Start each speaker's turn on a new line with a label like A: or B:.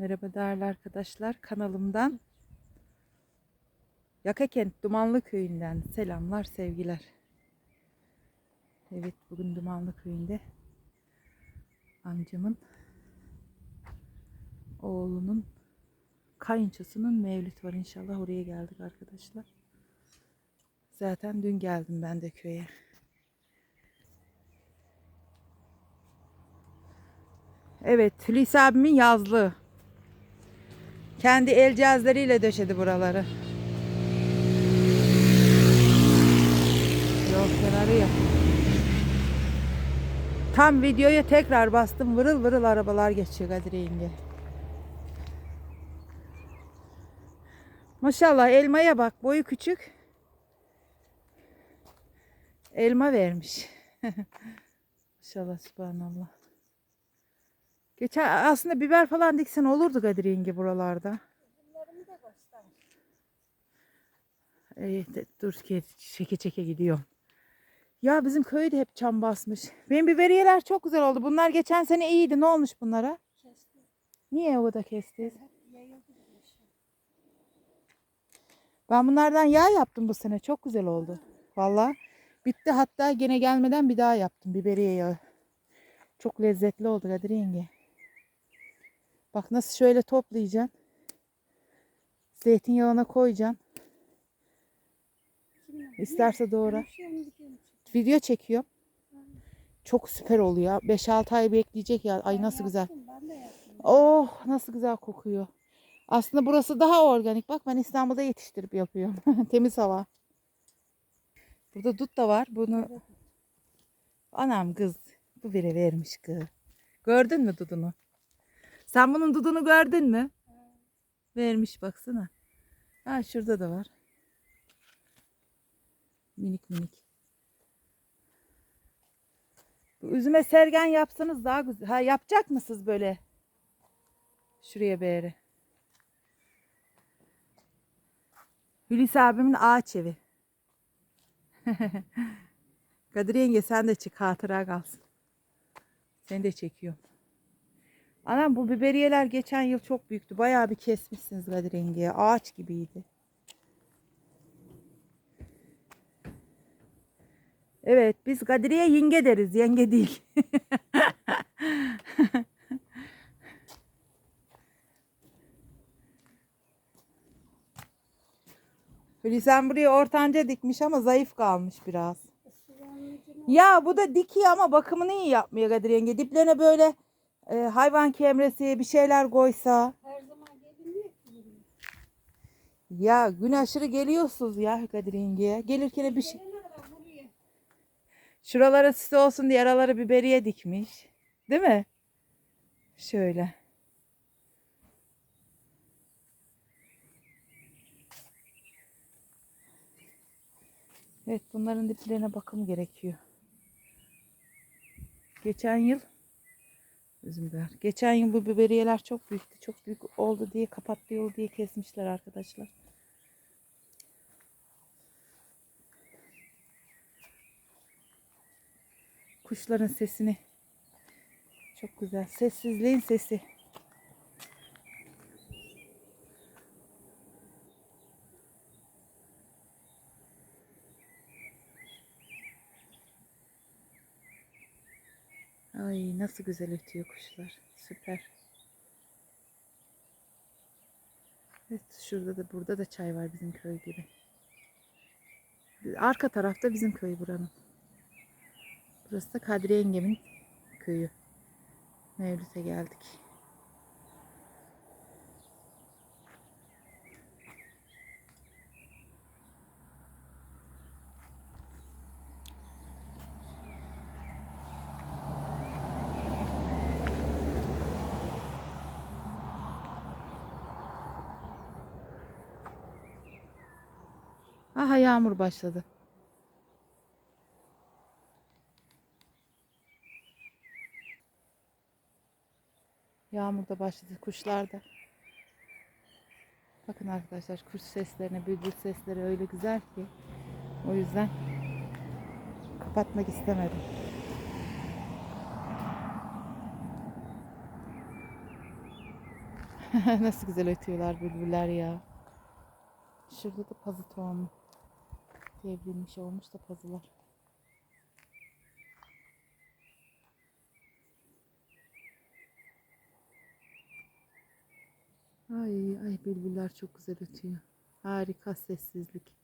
A: Merhaba değerli arkadaşlar kanalımdan Yakakent Dumanlı Köyü'nden selamlar sevgiler. Evet bugün Dumanlı Köyü'nde amcamın oğlunun kayınçosunun mevlüt var inşallah oraya geldik arkadaşlar. Zaten dün geldim ben de köye. Evet Hulusi abimin yazlığı. Kendi el cihazlarıyla döşedi buraları. Yol kenarı ya. Tam videoya tekrar bastım. Vırıl vırıl arabalar geçiyor Kadir yenge. Maşallah elmaya bak. Boyu küçük. Elma vermiş. Maşallah subhanallah. Geçen aslında biber falan diksen olurdu Kadir yenge buralarda. Evet, dur ki çeke çeke gidiyorum. Ya bizim köyde hep çam basmış. Benim biberiyeler çok güzel oldu. Bunlar geçen sene iyiydi. Ne olmuş bunlara? Niye o da kesti? Ben bunlardan yağ yaptım bu sene. Çok güzel oldu. Valla. Bitti hatta gene gelmeden bir daha yaptım biberiye yağı. Çok lezzetli oldu Kadir yenge. Bak nasıl şöyle toplayacaksın. Zeytinyağına koyacaksın. İsterse doğra. Video çekiyorum. Çok süper oluyor. 5-6 ay bekleyecek ya. Ay nasıl güzel. Oh nasıl güzel kokuyor. Aslında burası daha organik. Bak ben İstanbul'da yetiştirip yapıyorum. Temiz hava. Burada dut da var. Bunu anam kız bu biri vermiş kız. Gördün mü dudunu? Sen bunun dudunu gördün mü? Vermiş baksana. Ha şurada da var. Minik minik. Bu üzüme sergen yapsanız daha güzel. Ha yapacak mısınız böyle? Şuraya yere. Hulusi abimin ağaç evi. Kadir yenge sen de çık hatıra kalsın. Seni de çekiyorum. Anam bu biberiyeler geçen yıl çok büyüktü. Bayağı bir kesmişsiniz Kadir yengeye. Ağaç gibiydi. Evet biz Kadriye yenge deriz. Yenge değil. Hulusi buraya ortanca dikmiş ama zayıf kalmış biraz. Ya bu da dikiyor ama bakımını iyi yapmıyor Kadir yenge. Diplerine böyle e, hayvan kemresi bir şeyler koysa.
B: Her zaman gelmiyor ki.
A: Ya gün aşırı geliyorsunuz ya Kadir yengeye. Gelirken bir şey. Şuralara süs olsun diye aralara biberiye dikmiş. Değil mi? Şöyle. Evet bunların diplerine bakım gerekiyor. Geçen yıl üzüm biber. Geçen yıl bu biberiyeler çok büyüktü. Çok büyük oldu diye kapattı yolu diye kesmişler arkadaşlar. Kuşların sesini. Çok güzel. Sessizliğin sesi. Ay nasıl güzel ötüyor kuşlar. Süper. Evet şurada da burada da çay var bizim köy gibi. Arka tarafta bizim köy buranın. Burası da Kadriye yengemin köyü. Mevlüt'e geldik. Aha yağmur başladı. Yağmur da başladı. Kuşlar da. Bakın arkadaşlar kuş seslerine, bülbül sesleri öyle güzel ki. O yüzden kapatmak istemedim. Nasıl güzel ötüyorlar bülbüller ya. Şurada da pazı tohumu. Devrilmiş olmuş da pazılar. Ay ay bülbüller çok güzel ötüyor. Harika sessizlik.